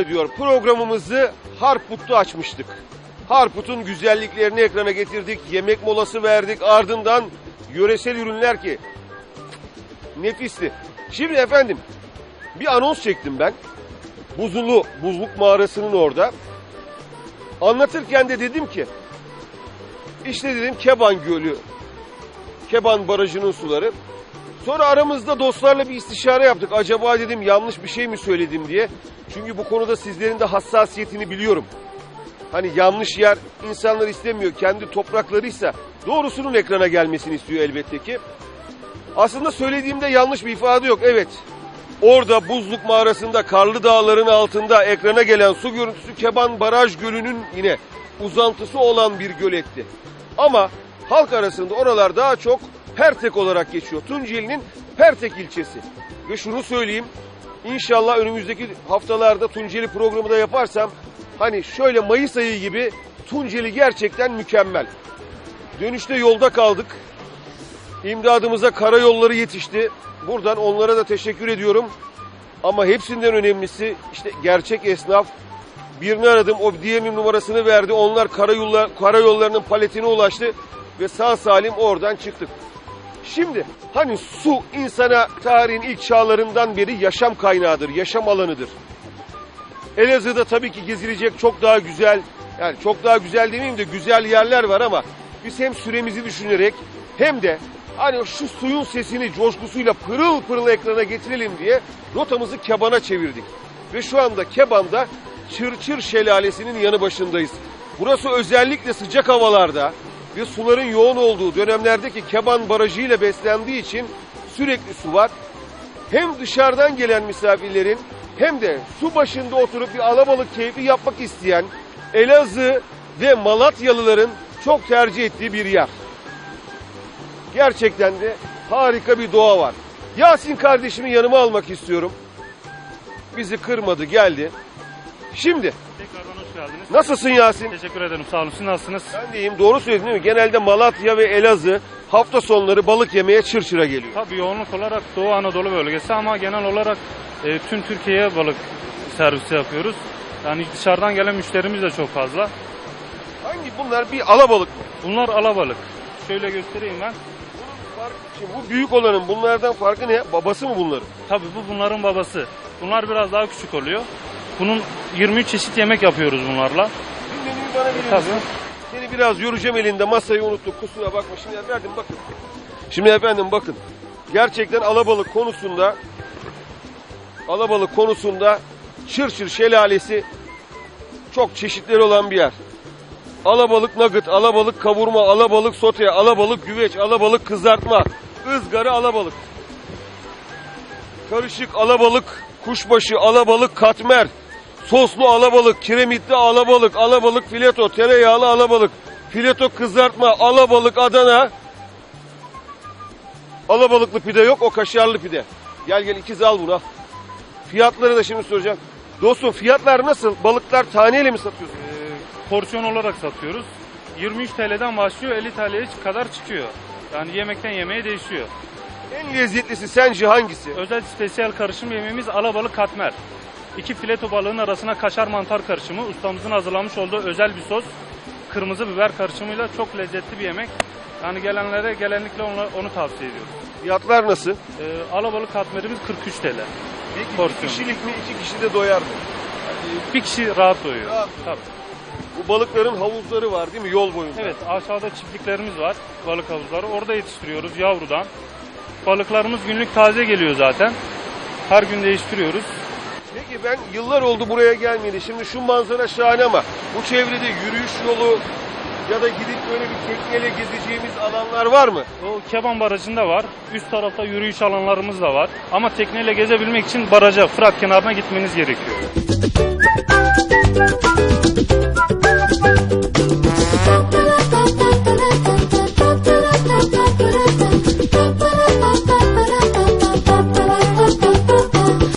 ediyor. Programımızı Harput'ta açmıştık. Harput'un güzelliklerini ekrana getirdik. Yemek molası verdik. Ardından yöresel ürünler ki nefisti. Şimdi efendim bir anons çektim ben. Buzulu, buzluk mağarasının orada. Anlatırken de dedim ki işte dedim Keban Gölü, Keban Barajı'nın suları. Sonra aramızda dostlarla bir istişare yaptık. Acaba dedim yanlış bir şey mi söyledim diye. Çünkü bu konuda sizlerin de hassasiyetini biliyorum. Hani yanlış yer insanlar istemiyor. Kendi topraklarıysa doğrusunun ekrana gelmesini istiyor elbette ki. Aslında söylediğimde yanlış bir ifade yok. Evet. Orada buzluk mağarasında karlı dağların altında ekrana gelen su görüntüsü Keban Baraj Gölü'nün yine uzantısı olan bir göletti. Ama halk arasında oralar daha çok Pertek olarak geçiyor. Tunceli'nin Pertek ilçesi. Ve şunu söyleyeyim. İnşallah önümüzdeki haftalarda Tunceli programı da yaparsam hani şöyle Mayıs ayı gibi Tunceli gerçekten mükemmel. Dönüşte yolda kaldık. İmdadımıza karayolları yetişti. Buradan onlara da teşekkür ediyorum. Ama hepsinden önemlisi işte gerçek esnaf. Birini aradım, o diğerinin numarasını verdi. Onlar karayollar, karayollarının paletine ulaştı ve sağ salim oradan çıktık. Şimdi hani su insana tarihin ilk çağlarından beri yaşam kaynağıdır, yaşam alanıdır. Elazığ'da tabii ki gezilecek çok daha güzel, yani çok daha güzel demeyeyim de güzel yerler var ama biz hem süremizi düşünerek hem de hani şu suyun sesini coşkusuyla pırıl pırıl ekrana getirelim diye rotamızı Keban'a çevirdik. Ve şu anda Keban'da Çırçır Şelalesi'nin yanı başındayız. Burası özellikle sıcak havalarda ve suların yoğun olduğu dönemlerdeki Keban Barajı ile beslendiği için sürekli su var. Hem dışarıdan gelen misafirlerin hem de su başında oturup bir alabalık keyfi yapmak isteyen Elazığ ve Malatyalıların çok tercih ettiği bir yer. Gerçekten de harika bir doğa var. Yasin kardeşimi yanıma almak istiyorum. Bizi kırmadı, geldi. Şimdi geldiniz. nasılsın Yasin? Teşekkür ederim. Sağ olun. Siz nasılsınız? Ben deyim doğru söyledin değil mi? Genelde Malatya ve Elazığ hafta sonları balık yemeye çırçıra geliyor. Tabii yoğunluk olarak Doğu Anadolu bölgesi ama genel olarak e, tüm Türkiye'ye balık servisi yapıyoruz. Yani dışarıdan gelen müşterimiz de çok fazla. Hangi bunlar bir alabalık mı? Bunlar alabalık. Şöyle göstereyim ben. Şimdi bu büyük olanın bunlardan farkı ne? Babası mı bunların? Tabii bu bunların babası. Bunlar biraz daha küçük oluyor. Bunun 23 çeşit yemek yapıyoruz bunlarla. Bir menüyü bana verir Tabii. misin? Seni biraz yoracağım elinde masayı unuttuk kusura bakma. Şimdi efendim bakın. Şimdi efendim bakın. Gerçekten alabalık konusunda alabalık konusunda Çırçır Şelalesi çok çeşitleri olan bir yer. Alabalık nugget, alabalık kavurma, alabalık sote, alabalık güveç, alabalık kızartma, ızgara alabalık. Karışık alabalık, kuşbaşı, alabalık katmer, soslu alabalık, kiremitli alabalık, alabalık fileto, tereyağlı alabalık, fileto kızartma, alabalık Adana. Alabalıklı pide yok, o kaşarlı pide. Gel gel ikiz al bunu al. Fiyatları da şimdi soracağım. Dostum fiyatlar nasıl? Balıklar taneyle mi satıyorsun? E, porsiyon olarak satıyoruz. 23 TL'den başlıyor 50 TL'ye kadar çıkıyor. Yani yemekten yemeğe değişiyor. En lezzetlisi sence hangisi? Özel spesiyel karışım yemeğimiz alabalık katmer. İki fileto balığın arasına kaşar mantar karışımı. Ustamızın hazırlamış olduğu özel bir sos. Kırmızı biber karışımıyla çok lezzetli bir yemek. Yani gelenlere genellikle onu, onu tavsiye ediyoruz. Fiyatlar nasıl? Ee, alabalık katmerimiz 43 TL. Peki Porsiyon. kişilik mi iki kişi de doyar mı? Bir kişi rahat doyuyor. Rahat. Tabii. Bu balıkların havuzları var değil mi yol boyunca? Evet aşağıda çiftliklerimiz var. Balık havuzları. Orada yetiştiriyoruz yavrudan. Balıklarımız günlük taze geliyor zaten. Her gün değiştiriyoruz. Peki ben yıllar oldu buraya gelmedi. Şimdi şu manzara şahane ama bu çevrede yürüyüş yolu ya da gidip böyle bir tekneyle gezeceğimiz alanlar var mı? O Keban Barajı'nda var. Üst tarafta yürüyüş alanlarımız da var. Ama tekneyle gezebilmek için baraja, Fırat kenarına gitmeniz gerekiyor.